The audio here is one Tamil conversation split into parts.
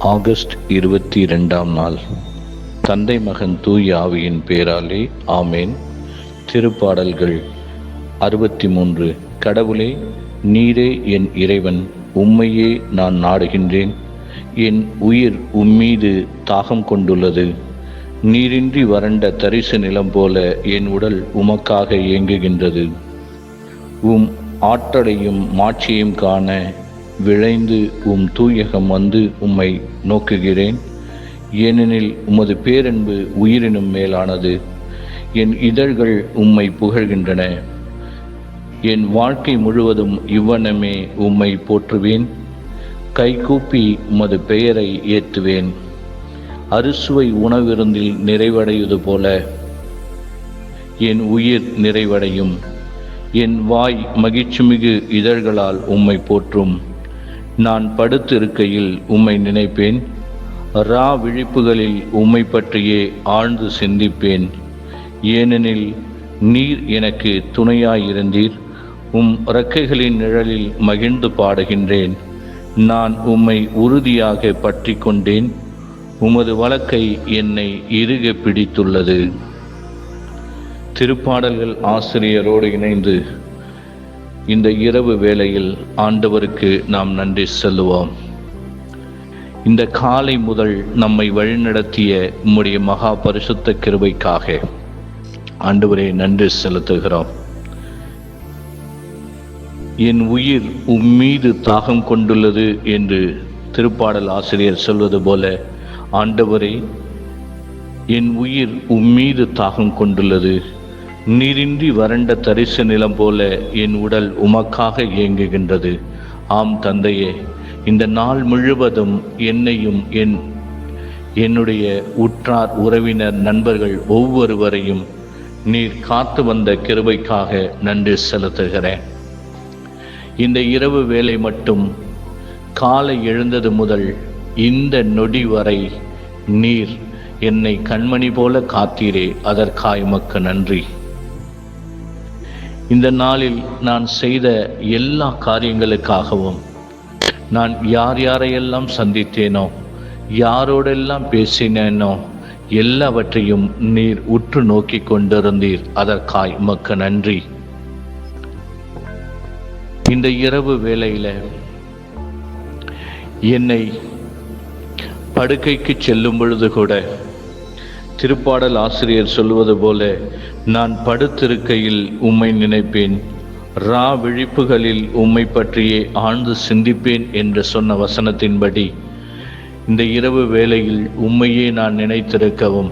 ஆகஸ்ட் இருபத்தி இரண்டாம் நாள். தந்தை மகன் தூய் ஆவியின் பேராலே ஆமேன். திருப்பாடல்கள் அறுபத்தி மூன்று. கடவுளே நீரே என் இறைவன் உம்மையே நான் நாடுகின்றேன். என் உயிர் உம்மீது தாகம் கொண்டுள்ளது. நீரின்றி வறண்ட தரிசு நிலம் போல என் உடல் உமக்காக இயங்குகின்றது. உம் ஆற்றலையும் மாட்சியையும் காண விளைந்து உம் தூயகம் வந்து உம்மை நோக்குகிறேன். ஏனெனில் உமது பேரன்பு உயிரினும் மேலானது. என் இதழ்கள் உம்மை புகழ்கின்றன. என் வாழ்க்கை முழுவதும் இவ்வனமே உம்மை போற்றுவேன். கைகூப்பி உமது பெயரை ஏற்றுவேன். அறுசுவை உணவிருந்தில் நிறைவடைவது போல. என் உயிர் நிறைவடையும். என் வாய் மகிழ்ச்சிமிகு இதழ்களால் உம்மை போற்றும். நான் படுத்திருக்கையில் உம்மை நினைப்பேன். ரா விழிப்புகளில் உம்மை பற்றியே ஆழ்ந்து சிந்திப்பேன். ஏனெனில் நீர் எனக்கு துணையாயிருந்தீர். உம் இறக்கைகளின் நிழலில் மகிழ்ந்து பாடுகின்றேன். நான் உம்மை உறுதியாக பற்றி கொண்டேன் உமது வழக்கை என்னை இறுக பிடித்துள்ளது. திருப்பாடல்கள் ஆசிரியரோடு இணைந்து இந்த இரவு வேளையில் ஆண்டவருக்கு நாம் நன்றி செல்லுவோம். இந்த காலை முதல் நம்மை வழிநடத்திய உம்முடைய மகா பரிசுத்த கிருபைக்காக ஆண்டவரே நன்றி செலுத்துகிறோம். என் உயிர் உம்மீது தாகம் கொண்டுள்ளது என்று திருப்பாடல் ஆசிரியர் சொல்வது போல ஆண்டவரே என் உயிர் உம்மீது தாகம் கொண்டுள்ளது. நீரின்றி வறண்ட தரிசு நிலம் போல என் உடல் உமக்காக இயங்குகின்றது. ஆம் தந்தையே இந்த நாள் முழுவதும் என்னையும் என் என்னுடைய உற்றார் உறவினர் நண்பர்கள் ஒவ்வொருவரையும் நீர் காத்து வந்த கிருபைக்காக நன்றி செலுத்துகிறேன். இந்த இரவு வேலை மட்டும் காலை எழுந்தது முதல் இந்த நொடி வரை நீர் என்னை கண்மணி போல காத்தீரே. அதற்காய் மக்கு நன்றி. இந்த நாளில் நான் செய்த எல்லா காரியங்களுக்காகவும் நான் யார் யாரையெல்லாம் சந்தித்தேனோ யாரோடெல்லாம் பேசினேனோ எல்லாவற்றையும் நீர் உற்று நோக்கி கொண்டிருந்தீர். அதற்காய் மக்கு நன்றி. இந்த இரவு வேளையில் என்னை படுக்கைக்கு செல்லும் பொழுது கூட திருப்பாடல் ஆசிரியர் சொல்வது போல நான் படுத்திருக்கையில் உம்மை நினைப்பேன். ரா விழிப்புகளில் உம்மை பற்றியே ஆழ்ந்து சிந்திப்பேன் என்று சொன்ன வசனத்தின்படி இந்த இரவு வேளையில் உம்மையே நான் நினைத்திருக்கவும்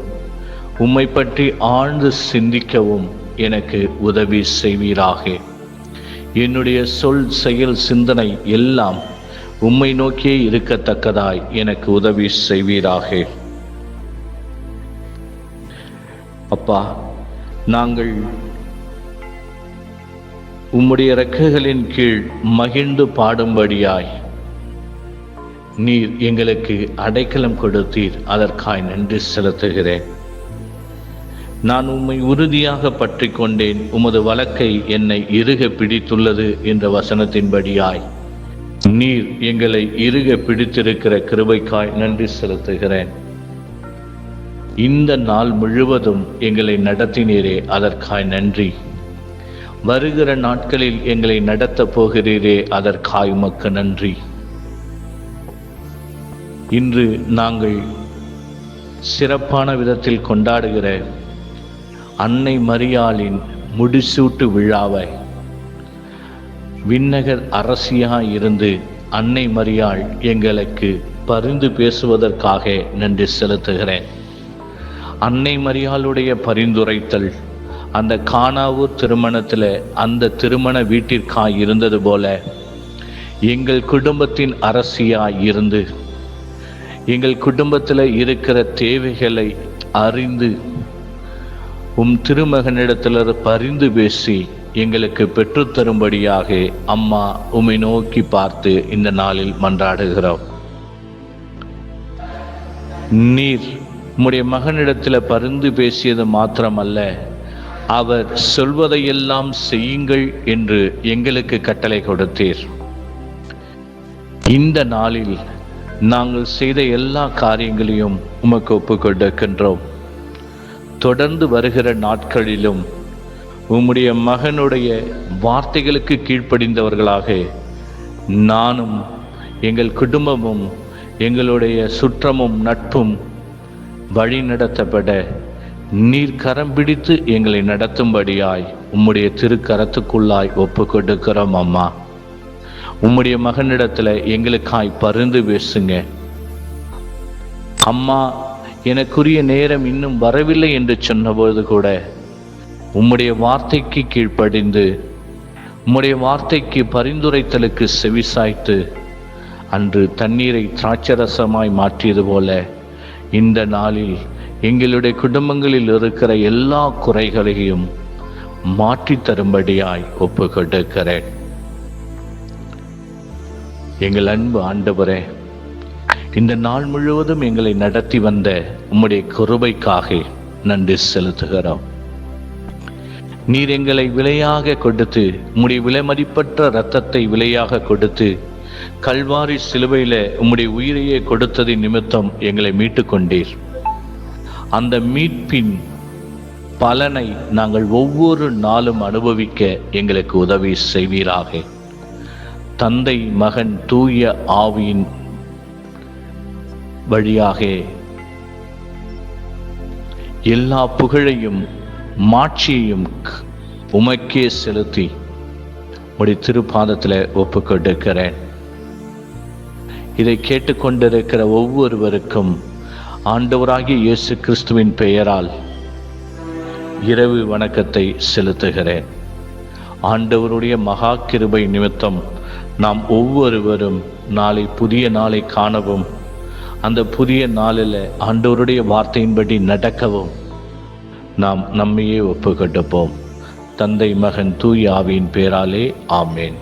உம்மை பற்றி ஆழ்ந்து சிந்திக்கவும் எனக்கு உதவி செய்வீராக. என்னுடைய சொல் செயல் சிந்தனை எல்லாம் உம்மை நோக்கியே இருக்கத்தக்கதாய் எனக்கு உதவி செய்வீராக. அப்பா நாங்கள் உம்முடைய ரெக்கைகளின் கீழ் மகிழ்ந்து பாடும்படியாய் நீர் எங்களுக்கு அடைக்கலம் கொடுத்தீர். அதற்காய் நன்றி செலுத்துகிறேன். நான் உம்மை உறுதியாக பற்றி கொண்டேன். உமது வழக்கை என்னை இறுக பிடித்துள்ளது என்ற வசனத்தின்படியாய் நீர் எங்களை இறுக பிடித்திருக்கிற கிருபைக்காய் நன்றி செலுத்துகிறேன். இந்த நாள் முழுவதும் எங்களை நடத்தினீரே. அதற்காய் நன்றி. வருகிற நாட்களில் எங்களை நடத்தப் போகிறீரே. அதற்காய் உமக்கு நன்றி. இன்று நாங்கள் சிறப்பான விதத்தில் கொண்டாடுகிற அன்னை மரியாளின் முடிசூட்டு விழாவை விண்ணகர் அரசியாக இருந்து அன்னை மரியாள் எங்களுக்கு பரிந்து பேசுவதற்காக நன்றி செலுத்துகிறேன். அன்னை மரியாளுடைய பரிந்துரைத்தல். அந்த காணாவூர் திருமணத்தில் அந்த திருமண வீட்டிற்காய் இருந்தது போல எங்கள் குடும்பத்தின் அரசியாய் இருந்து எங்கள் குடும்பத்தில் இருக்கிற தேவைகளை அறிந்து உம் திருமகனிடத்தில் பரிந்து பேசி எங்களுக்கு பெற்றுத்தரும்படியாக அம்மா உம்மை நோக்கி பார்த்து இந்த நாளில் மன்றாடுகிறோம். நீர் உம்முடைய மகனிடத்தில் பரிந்து பேசியது மாத்திரமல்ல. அவர் சொல்வதையெல்லாம் செய்யுங்கள் என்று எங்களுக்கு கட்டளை கொடுத்தீர். இந்த நாளில் நாங்கள் செய்த எல்லா காரியங்களையும் உமக்கு ஒப்புக்கொண்டிருக்கின்றோம் தொடர்ந்து வருகிற நாட்களிலும் உம்முடைய மகனுடைய வார்த்தைகளுக்கு கீழ்ப்படிந்தவர்களாக நானும் எங்கள் குடும்பமும் எங்களுடைய சுற்றமும் நட்பும் வழி நடத்தப்பட. நீர் கரம் பிடித்து எங்களை நடத்தும்படியாய் உம்முடைய திருக்கரத்துக்குள்ளாய் ஒப்பு கொடுக்கிறோம் அம்மா. உம்முடைய மகனிடத்துல எங்களுக்காய் பருந்து பேசுங்க. அம்மா எனக்குரிய நேரம் இன்னும் வரவில்லை என்று சொன்னபோது கூட உம்முடைய வார்த்தைக்கு கீழ்ப்படிந்து உம்முடைய வார்த்தைக்கு பரிந்துரைத்தலுக்கு செவிசாய்த்து அன்று தண்ணீரை திராட்சரசமாய் மாற்றியது போல இந்த நாளில் எங்களுடைய குடும்பங்களில் இருக்கிற எல்லா குறைகளையும் மாற்றி தரும்படியாய் ஒப்பு கொடுக்கிறேன் எங்கள் அன்பு ஆண்டவரே இந்த நாள் முழுவதும் எங்களை நடத்தி வந்த உம்முடைய குருபைக்காக நன்றி செலுத்துகிறோம். நீர் எங்களை விலையாக கொடுத்து உம்முடைய விலைமதிப்பற்ற இரத்தத்தை விலையாக கொடுத்து கல்வாரி சிலுவையில உம்முடைய உயிரையே கொடுத்ததின் நிமித்தம் எங்களை மீட்டு கொண்டீர் அந்த மீட்பின் பலனை நாங்கள் ஒவ்வொரு நாளும் அனுபவிக்க எங்களுக்கு உதவி செய்வீராக. தந்தை மகன் தூய ஆவியின் வழியாக எல்லா புகழையும் மாட்சியையும் உமக்கே செலுத்தி உடைய திருப்பாதத்தில் ஒப்பு இதை கேட்டுக்கொண்டிருக்கிற ஒவ்வொருவருக்கும் ஆண்டவராகிய இயேசு கிறிஸ்துவின் பெயரால் இரவு வணக்கத்தை செலுத்துகிறேன். ஆண்டவருடைய மகா கிருபை நிமித்தம் நாம் ஒவ்வொருவரும் நாளை புதிய நாளை காணவும் அந்த புதிய நாளில் ஆண்டவருடைய வார்த்தையின்படி நடக்கவும் நாம் நம்மையே ஒப்புக்கொண்டுப்போம் தந்தை மகன் தூய் ஆவியின் பேராலே ஆமேன்.